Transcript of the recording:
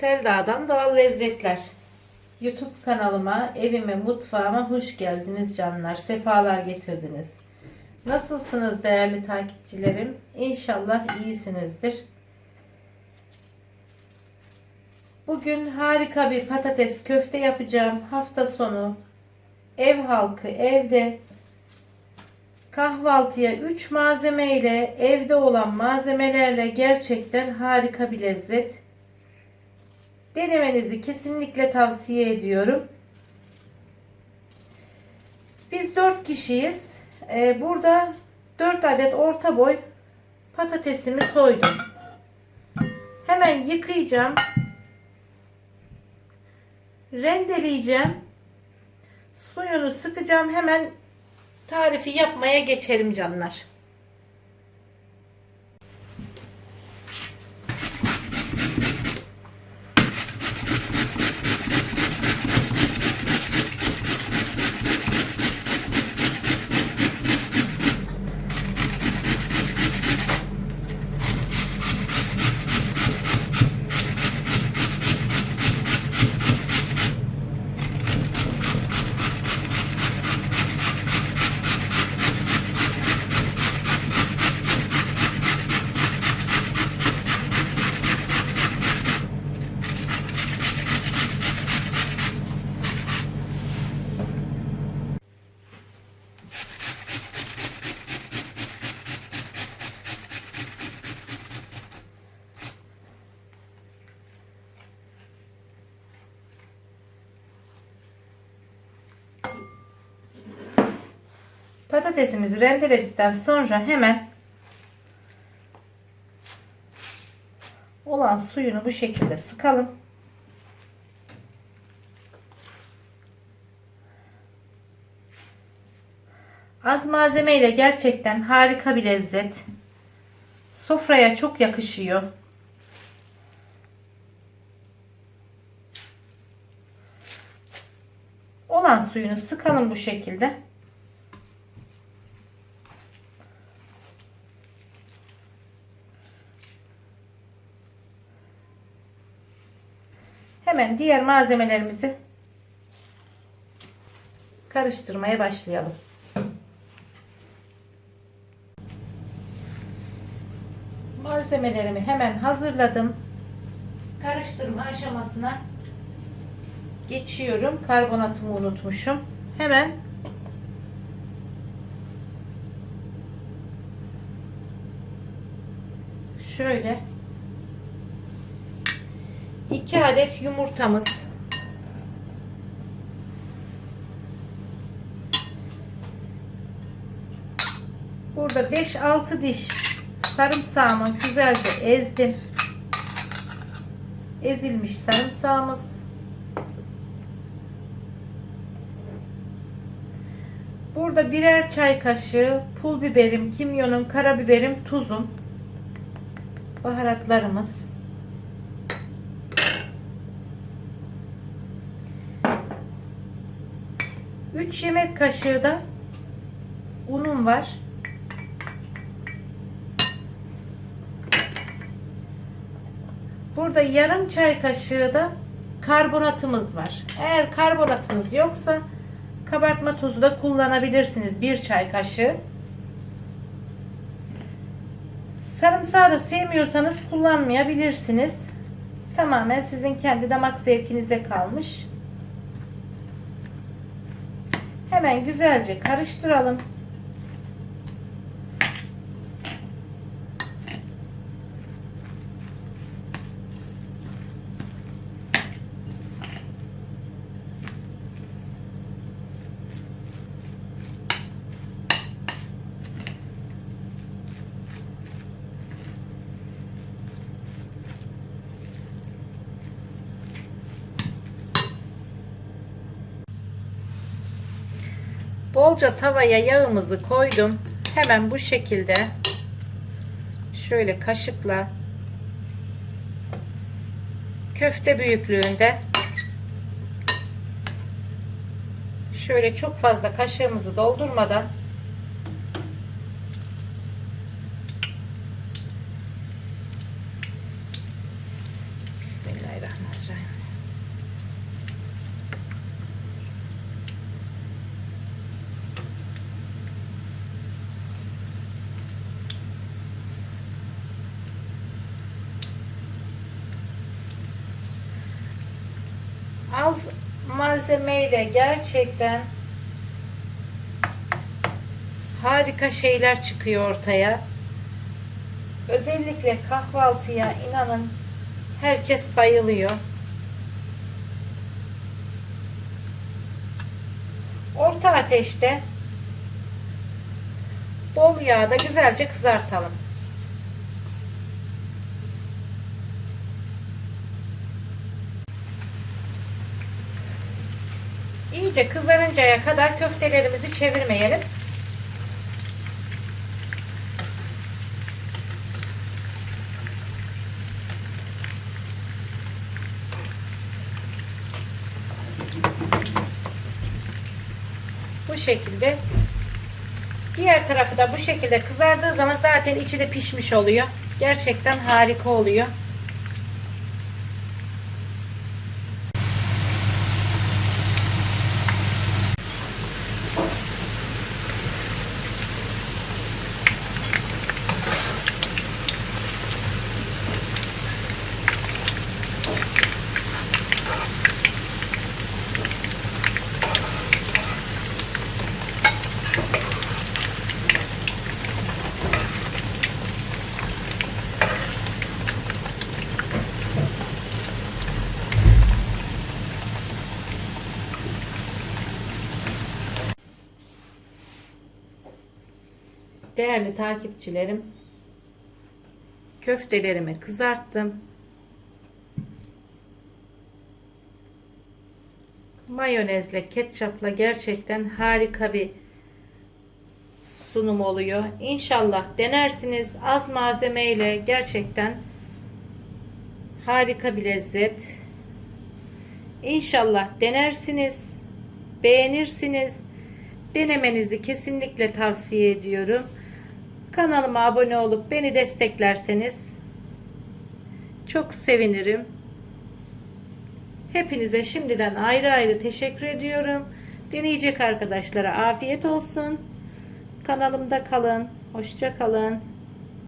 Selda'dan Doğal Lezzetler. YouTube kanalıma, evime, mutfağıma hoş geldiniz canlar. Sefalar getirdiniz. Nasılsınız değerli takipçilerim? İnşallah iyisinizdir. Bugün harika bir patates köfte yapacağım. Hafta sonu ev halkı evde kahvaltıya 3 malzeme ile evde olan malzemelerle gerçekten harika bir lezzet. Denemenizi kesinlikle tavsiye ediyorum. Biz 4 kişiyiz. Ee, burada 4 adet orta boy patatesimi soydum. Hemen yıkayacağım. Rendeleyeceğim. Suyunu sıkacağım. Hemen tarifi yapmaya geçelim canlar. Patatesimizi rendeledikten sonra hemen olan suyunu bu şekilde sıkalım. Az malzeme ile gerçekten harika bir lezzet. Sofraya çok yakışıyor. Olan suyunu sıkalım bu şekilde. Hemen diğer malzemelerimizi karıştırmaya başlayalım. Malzemelerimi hemen hazırladım. Karıştırma aşamasına geçiyorum. Karbonatımı unutmuşum. Hemen şöyle 2 adet yumurtamız. Burada 5-6 diş sarımsağımı güzelce ezdim. Ezilmiş sarımsağımız. Burada birer çay kaşığı pul biberim, kimyonum, karabiberim, tuzum. Baharatlarımız. 3 yemek kaşığı da unum var. Burada yarım çay kaşığı da karbonatımız var. Eğer karbonatınız yoksa kabartma tozu da kullanabilirsiniz. Bir çay kaşığı. Sarımsağı da sevmiyorsanız kullanmayabilirsiniz. Tamamen sizin kendi damak zevkinize kalmış. Hemen güzelce karıştıralım. Bolca tavaya yağımızı koydum. Hemen bu şekilde şöyle kaşıkla köfte büyüklüğünde şöyle çok fazla kaşığımızı doldurmadan Bismillahirrahmanirrahim. Az malzemeyle gerçekten harika şeyler çıkıyor ortaya. Özellikle kahvaltıya inanın herkes bayılıyor. Orta ateşte bol yağda güzelce kızartalım. İyice kızarıncaya kadar köftelerimizi çevirmeyelim. Bu şekilde diğer tarafı da bu şekilde kızardığı zaman zaten içi de pişmiş oluyor. Gerçekten harika oluyor. Değerli takipçilerim, köftelerimi kızarttım. Mayonezle, ketçapla gerçekten harika bir sunum oluyor. İnşallah denersiniz. Az malzemeyle gerçekten harika bir lezzet. İnşallah denersiniz. Beğenirsiniz. Denemenizi kesinlikle tavsiye ediyorum. Kanalıma abone olup beni desteklerseniz çok sevinirim. Hepinize şimdiden ayrı ayrı teşekkür ediyorum. Deneyecek arkadaşlara afiyet olsun. Kanalımda kalın. Hoşça kalın.